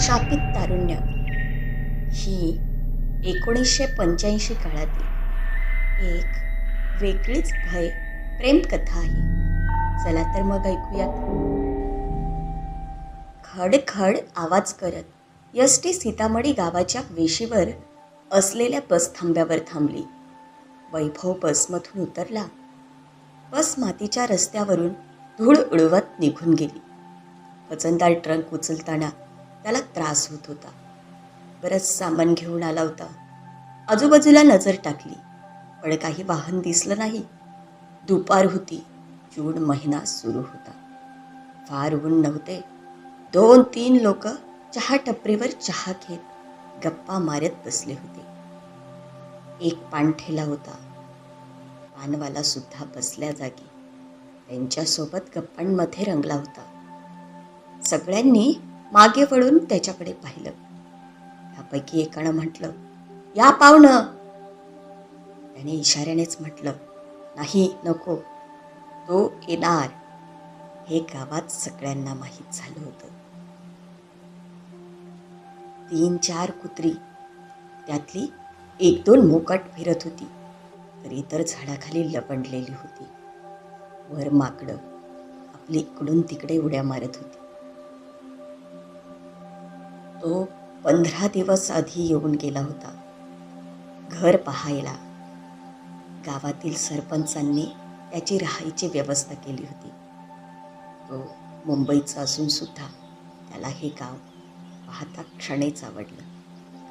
शापित तारुण्य. ही एकोणीसशे पंच्याऐंशी काळातील एक वेगळीच भय प्रेमकथा आहे. चला तर मग ऐकूयात. खडखड आवाज करत यश टी सीतामढी गावाच्या वेशीवर असलेल्या बस थांब्यावर थांबली. वैभव बसमधून उतरला. बस मातीच्या रस्त्यावरून धूळ उडवत निघून गेली. वजनदार ट्रंक उचलताना त्याला त्रास होत होता. बरंच सामान घेऊन आला होता. आजूबाजूला नजर टाकली. पण काही वाहन दिसलं नाही. दुपार होती. जून महिना सुरू होता. फार ऊन नव्हते. दोन तीन लोक चहा टपरीवर चहा घेत गप्पा मारत बसले होते. एक पानठेला होता. पानवाला सुद्धा बसल्या जागी. त्यांच्यासोबत गप्पांमध्ये रंगला होता. सगळ्यांनी मागे वळून त्याच्याकडे पाहिलं. त्यापैकी एकानं म्हटलं या पाहुणं. त्याने इशाऱ्यानेच म्हटलं नाही नको. तो येणार. हे गावात सगळ्यांना माहीत झालं होतं. तीन चार कुत्री. त्यातली एक दोन मोकट फिरत होती तर इतर झाडाखाली लपंडलेली होती. वर माकडं. आपली इकडून तिकडे उड्या मारत होती. तो पंधरा दिवस आधी येऊन गेला होता. घर पाहायला. गावातील सरपंचांनी त्याची राहायची व्यवस्था केली होती. तो मुंबईचा असूनसुद्धा त्याला हे गाव पाहता क्षणेच आवडलं.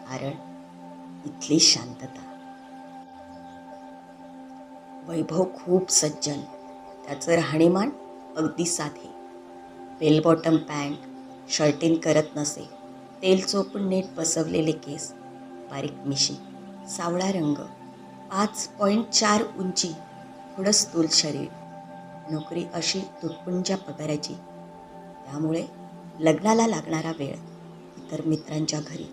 कारण इथली शांतता. वैभव खूप सज्जन. त्याचं राहणीमान अगदी साधे. बेल बॉटम पॅन्ट शर्टिन करत नसे. तेल चोपून नीट बसवलेले केस बारीक मिशी सावळा रंग पाच पॉईंट चार उंची थोडं स्थूल शरीर नोकरी अशी तुटपुंच्या पगाराची त्यामुळे लग्नाला लागणारा वेळ इतर मित्रांच्या घरी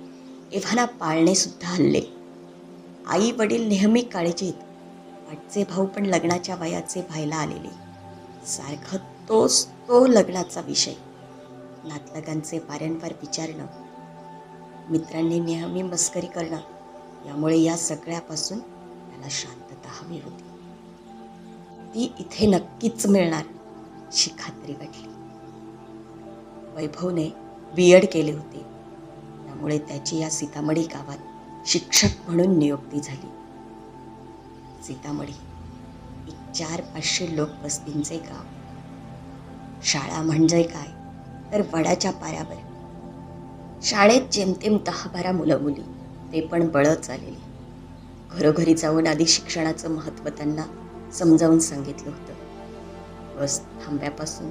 एव्हाना पाळणेसुद्धा हल्ले. आई वडील नेहमी काळजीत आजचे भाऊ पण लग्नाच्या वयाचे व्हायला आलेले. सारखं तोच तो लग्नाचा विषय. नातलगांचे वारंवार विचारणं मित्रांनी नेहमी मस्करी करणं यामुळे या सगळ्यापासून त्याला शांतता हवी होती. ती इथे नक्कीच मिळणार अशी खात्री वाटली. वैभवने बी एड केले होते. त्यामुळे त्याची या सीतामढी गावात शिक्षक म्हणून नियुक्ती झाली. सीतामढी एक चार पाचशे लोक वस्तींचे गाव. शाळा म्हणजे काय? तर वडाच्या पाऱ्यावर शाळेत जेमतेम दहा बारा मुलं मुली ते पण बळच आलेली. घरोघरी जाऊन आधी शिक्षणाचं महत्त्व त्यांना समजावून सांगितलं होतं. बस थांब्यापासून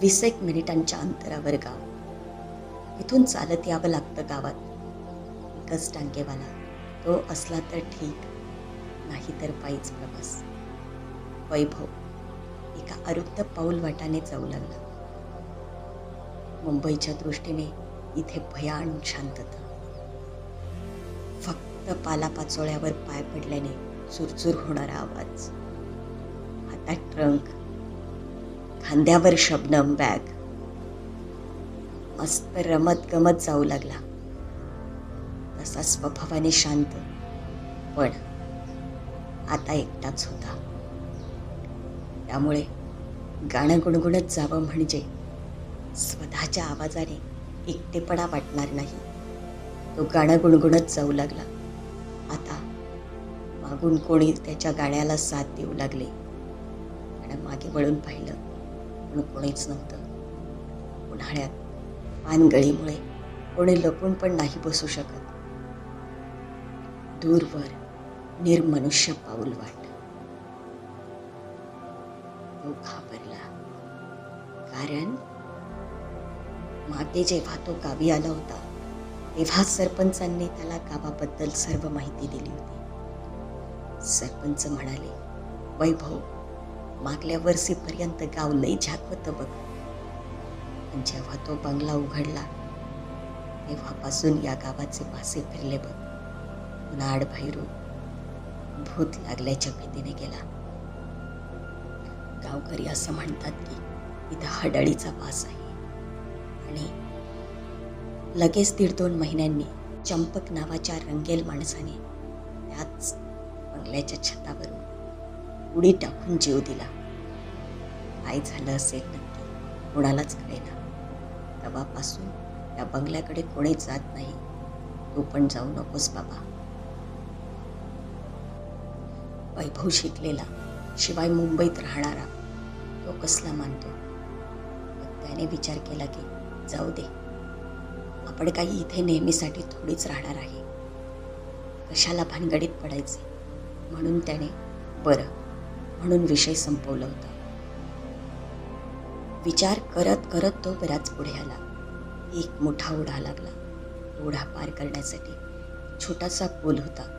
वीस एक मिनिटांच्या अंतरावर गाव. इथून चालत यावं लागतं गावात. एकच टांकेवाला तो असला तर ठीक नाही तर पायीच प्रवास. वैभव एका अरुद्ध पाऊल वाटाने जाऊ लागला. मुंबईच्या दृष्टीने इथे भयान शांतता. फक्त पालापाचोळ्यावर पाय पडल्याने चुरचूर होणारा आवाज. हातात ट्रंक खांद्यावर शबनम बॅग. मस्त रमत गमत जाऊ लागला. तसा स्वभावाने शांत पण आता एकटाच होता. त्यामुळे गाणं गुणगुणत जावं म्हणजे स्वतःच्या आवाजाने एकटेपणा वाटणार नाही. तो गाणं गुणगुणत जाऊ लागला. आता मागून कोणी त्याच्या गाण्याला साथ देऊ लागले. आणि मागे वळून पाहिलं पण कोणीच नव्हतं. उन्हाळ्यात पानगळीमुळे कोणी लपून पण नाही बसू शकत. दूरवर निर्मनुष्य पाऊल वाट. तो घाबरला. कारण मागे जेव्हा तो गावी आला होता तेव्हा सरपंचांनी त्याला गावाबद्दल सर्व माहिती दिली होती. सरपंच म्हणाले वैभव मागल्या वर्षीपर्यंत गाव लई झाकवतं बघ. पण जेव्हा तो बंगला उघडला तेव्हापासून या गावाचे पासे फिरले बघ. नाड भैरू भूत लागल्याच्या भीतीने गेला. गावकरी असं म्हणतात की इथं हडळीचा वास आहे. आणि लगेच दीड दोन महिन्यांनी चंपक नावाच्या रंगेल माणसाने त्याच बंगल्याच्या छतावरून उडी टाकून जीव दिला. काय झालं असेल नक्की? कोणालाच कळेना. तेव्हापासून त्या बंगल्याकडे कोणी जात नाही. तू पण जाऊ नकोस बाबा. वैभव शिकलेला शिवाय मुंबईत राहणारा तो कसला मानतो? मग त्याने विचार केला की जाऊ दे. आपण काही इथे नेहमीसाठी थोडीच राहणार आहे. कशाला भानगडीत पडायचे? म्हणून त्याने बरं म्हणून विषय संपवला होता. विचार करत करत तो बराच पुढे आला. एक मोठा ओढा लागला. ओढा पार करण्यासाठी छोटासा पूल होता.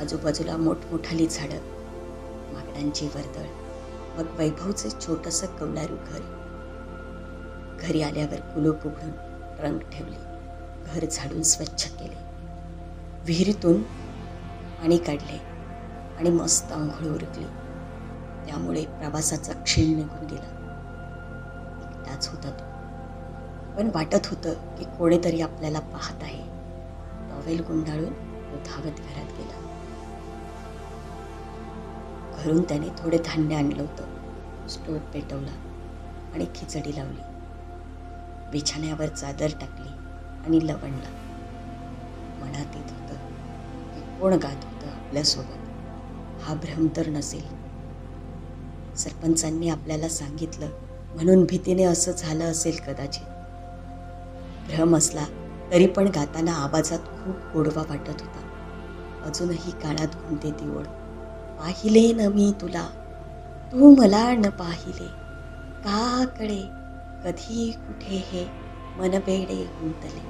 आजूबाजूला मोठमोठाली झाडं माकडांची वर्दळ मग वैभवचे छोटंसं कवलारू घर. घरी आल्यावर कुलूप उघडून रंग ठेवले. घर झाडून स्वच्छ केले. विहिरीतून पाणी काढले आणि मस्त आंघोळ उरकली. त्यामुळे प्रवासाचा क्षीण निघून गेला. एकटाच होता तो. पण वाटत होतं की कोणीतरी आपल्याला पाहत आहे. टॉवेल गुंडाळून तो धावत घरात गेला. घरून त्याने थोडे धान्य आणलं होतं. स्टोव पेटवला आणि खिचडी लावली. बिछाण्यावर चादर टाकली आणि लवणला. मनात येत होतं कोण गात होतं आपल्यासोबत? हा भ्रम तर नसेल. सरपंचांनी आपल्याला सांगितलं म्हणून भीतीने असं झालं असेल कदाचित. भ्रम असला तरी पण गाताना आवाजात खूप गोडवा वाटत होता. अजूनही कानात घुमते ती ओढ पाहिले न मी तुला. तू मला न पाहिले. का कळे? कधी कुठे हे मनबेडे गुंतले